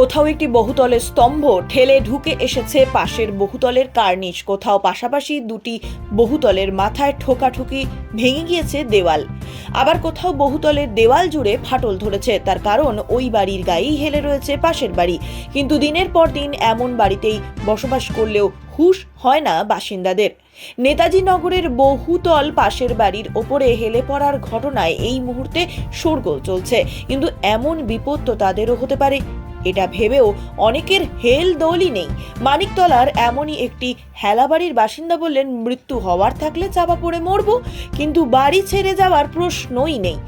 কোথাও একটি বহুতলের স্তম্ভ, ঠেলে ঢুকে এসেছে পাশের বহুতলের কার্নিশ। কোথাও পাশাপাশি দুটি বহুতলের মাথায় ঠোকাঠুকি ভেঙে গিয়েছে দেওয়াল। আবার কোথাও বহুতলের দেওয়াল জুড়ে ফাটল ধরেছে। তার কারণ, ওই বাড়ির গায়েই হেলে রয়েছে পাশের বাড়ি। কিন্তু দিনের পর দিন এমন বাড়িতেই বসবাস করলেও হুশ হয় না বাসিন্দাদের। নেতাজি নগরের বহুতল পাশের বাড়ির ওপরে হেলে পড়ার ঘটনায় এই মুহূর্তে শোরগোল চলছে। কিন্তু এমন বিপদ তো তাদেরও হতে পারে। এটা ভেবেও অনেকের হেল দোলই নেই। মানিকতলার এমনই একটি হেলাবাড়ির বাসিন্দা বললেন, মৃত্যু হওয়ার থাকলে চাপা পড়ে মরবো। কিন্তু বাড়ি ছেড়ে যাওয়ার প্রশ্নই নেই।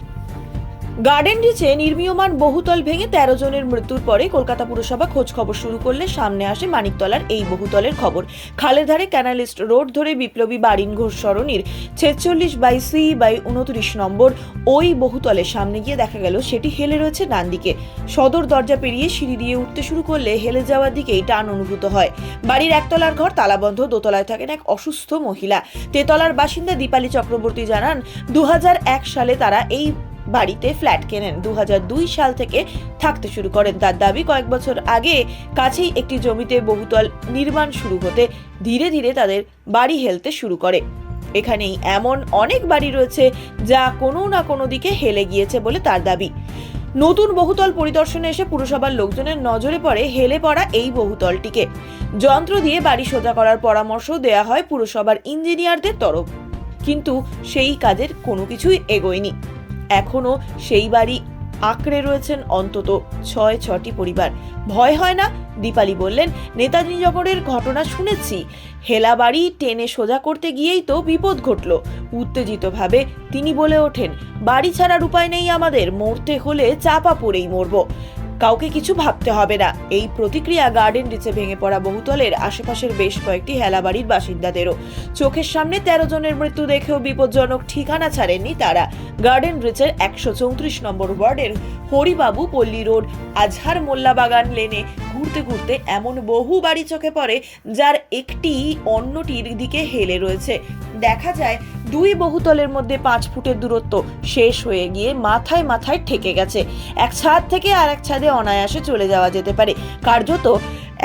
গার্ডেন রিচে নির্মীয়মান বহুতল ভেঙে তেরো জনের মৃত্যুর পরে কলকাতা পুরসভা খোঁজ খবর শুরু করলে সামনে আসে মানিকতলার এই বহুতলের খবর। খালের ধারে ক্যানালিস্ট রোড ধরে বিপ্লবী বারিন ঘোষ সরণির ছেচল্লিশ বাই সি বাই উনত্রিশ নম্বর ওই বহুতলের সামনে গিয়ে দেখা গেল সেটি হেলে রয়েছে ডান দিকে। সদর দরজা পেরিয়ে সিঁড়ি দিয়ে উঠতে শুরু করলে হেলে যাওয়ার দিকেই টান অনুভূত হয়। বাড়ির একতলার ঘর তালাবন্ধ, দোতলায় থাকেন এক অসুস্থ মহিলা। তেতলার বাসিন্দা দীপালি চক্রবর্তী জানান দু হাজার এক সালে তারা এই বাড়িতে ফ্ল্যাট কেনেন। দু হাজার দুই সাল থেকে থাকতে শুরু করেন তার দাবি। কয়েক বছর আগে কাছেই একটি জমিতে বহুতল নির্মাণ শুরু হতে ধীরে ধীরে তাদের বাড়ি হেলতে শুরু করে। এখানেই এমন অনেক বাড়ি রয়েছে যা কোনো না কোনো দিকে হেলে গিয়েছে বলে তার দাবি। নতুন বহুতল পরিদর্শনে এসে পুরসভার লোকজনের নজরে পড়ে হেলে পড়া এই বহুতলটিকে। যন্ত্র দিয়ে বাড়ি সোজা করার পরামর্শ দেয়া হয় পুরসভার ইঞ্জিনিয়ারদের তরফ। কিন্তু সেই কাজের কোনো কিছুই এগোয়নি। এখনও সেই বাড়ি আঁকড়ে রয়েছেন অন্তত ছয়, ছটি পরিবার। ভয় হয় না? দীপালি বললেন, নেতাজি নগরের ঘটনা শুনেছি। হেলা বাড়ি টেনে সোজা করতে গিয়েই তো বিপদ ঘটল। উত্তেজিতভাবে তিনি বলে ওঠেন, বাড়ি ছাড়ার উপায় নেই আমাদের, মরতে হলে চাপা পড়েই মরব। কাউকে কিছু ভাবতে হবে না। এই প্রতিক্রিয়া গার্ডেন রিচে ভেঙে পড়া বহুতলের আশেপাশের বেশ কয়েকটি হেলাবাড়ির বাসিন্দাদেরও। চোখের সামনে তেরো জনের মৃত্যু দেখেও বিপজ্জনক ঠিকানা ছাড়েননি তারা। গার্ডেন রিচের একশো চৌত্রিশ নম্বর ওয়ার্ডের হরিবাবু পল্লী রোড, আজহার মোল্লাবাগান লেনে ঘুরতে ঘুরতে এমন বহু বাড়ি চোখে পড়ে, যার একটি অন্যটির দিকে হেলে রয়েছে। দেখা যায়, দুই বহুতলের মধ্যে পাঁচ ফুটের দূরত্ব শেষ হয়ে গিয়ে মাথায় মাথায় ঠেকে গেছে। এক ছাদ থেকে আর এক ছাদে অনায়াসে চলে যাওয়া যেতে পারে। কার্যত,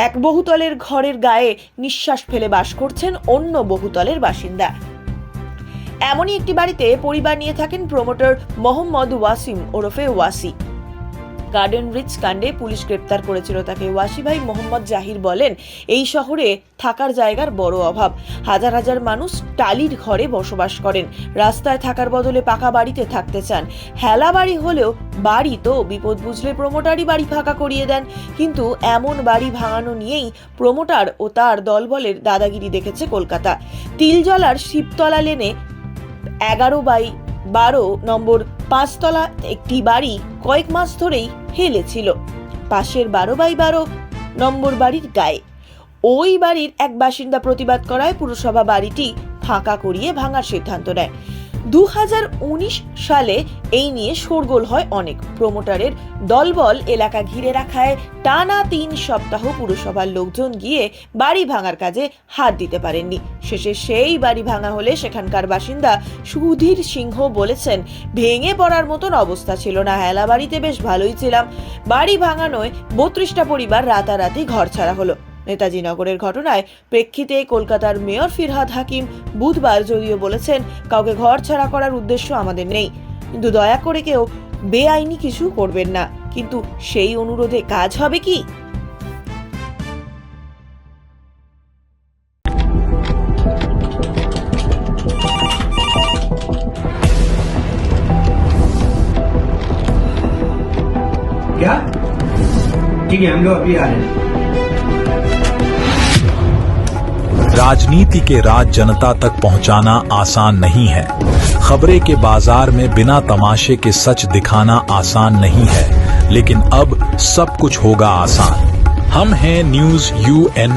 এক বহুতলের ঘরের গায়ে নিঃশ্বাস ফেলে বাস করছেন অন্য বহুতলের বাসিন্দা। এমনই একটি বাড়িতে পরিবার নিয়ে থাকেন প্রমোটার মোহাম্মদ ওয়াসিম ওরফে ওয়াসি। গার্ডেন রিচ কাণ্ডে পুলিশ গ্রেপ্তার করেছিল তাকে। ওয়াসি ভাই মোহাম্মদ জাহির বলেন, এই শহরে থাকার জায়গার বড় অভাব। হাজার হাজার মানুষ টালির ঘরে বসবাস করেন। রাস্তায় থাকার বদলে পাকা বাড়িতে থাকতে চান। হেলা বাড়ি হলেও বাড়ি তো, বিপদ বুঝলে প্রমোটারই বাড়ি ফাঁকা করিয়ে দেন। কিন্তু এমন বাড়ি ভাঙানো নিয়েই প্রমোটার ও তার দলবলের দাদাগিরি দেখেছে কলকাতা। তিলজলার শিবতলা লেনে এগারো বাই বারো নম্বর পাঁচতলা একটি বাড়ি কয়েক মাস ধরেই হেলেছিল। পাশের বারো বাই বারো নম্বর বাড়ির গায়ে। ওই বাড়ির এক বাসিন্দা প্রতিবাদ করায় পুরসভা বাড়িটি ফাঁকা করিয়ে ভাঙার সিদ্ধান্ত নেয়। দু হাজার উনিশ সালে এই নিয়ে শোরগোল হয় অনেক। প্রমোটারের দলবল এলাকা ঘিরে রাখায় টানা তিন সপ্তাহ পুরসভার লোকজন গিয়ে বাড়ি ভাঙার কাজে হাত দিতে পারেননি। শেষে সেই বাড়ি ভাঙা হলে সেখানকার বাসিন্দা সুধীর সিংহ বলেছেন, ভেঙে পড়ার মতন অবস্থা ছিল না হেলা বাড়িতে বেশ ভালোই ছিলাম। বাড়ি ভাঙানোয় বত্রিশটা পরিবার রাতারাতি ঘর ছাড়া হলো। নেতাজি নগরের ঘটনায় প্রেক্ষিতে কলকাতার মেয়র ফিরহাদ হাকিম বুধবার যদিও বলেছেন কাউকে ঘর ছাড়া করার উদ্দেশ্য আমাদের নেই কিন্তু দয়া করে কেউ বেআইনি কিছু করবেন না কিন্তু সেই অনুরোধে কাজ হবে কি क्या ठीक है हम लोग अभी आ रहे हैं राजनीति के राज जनता तक पहुंचाना आसान नहीं है। खबरें के बाज़ार में बिना तमाशे के सच दिखाना आसान नहीं है, लेकिन अब सब कुछ होगा आसान। हम हैं न्यूज़ यू एन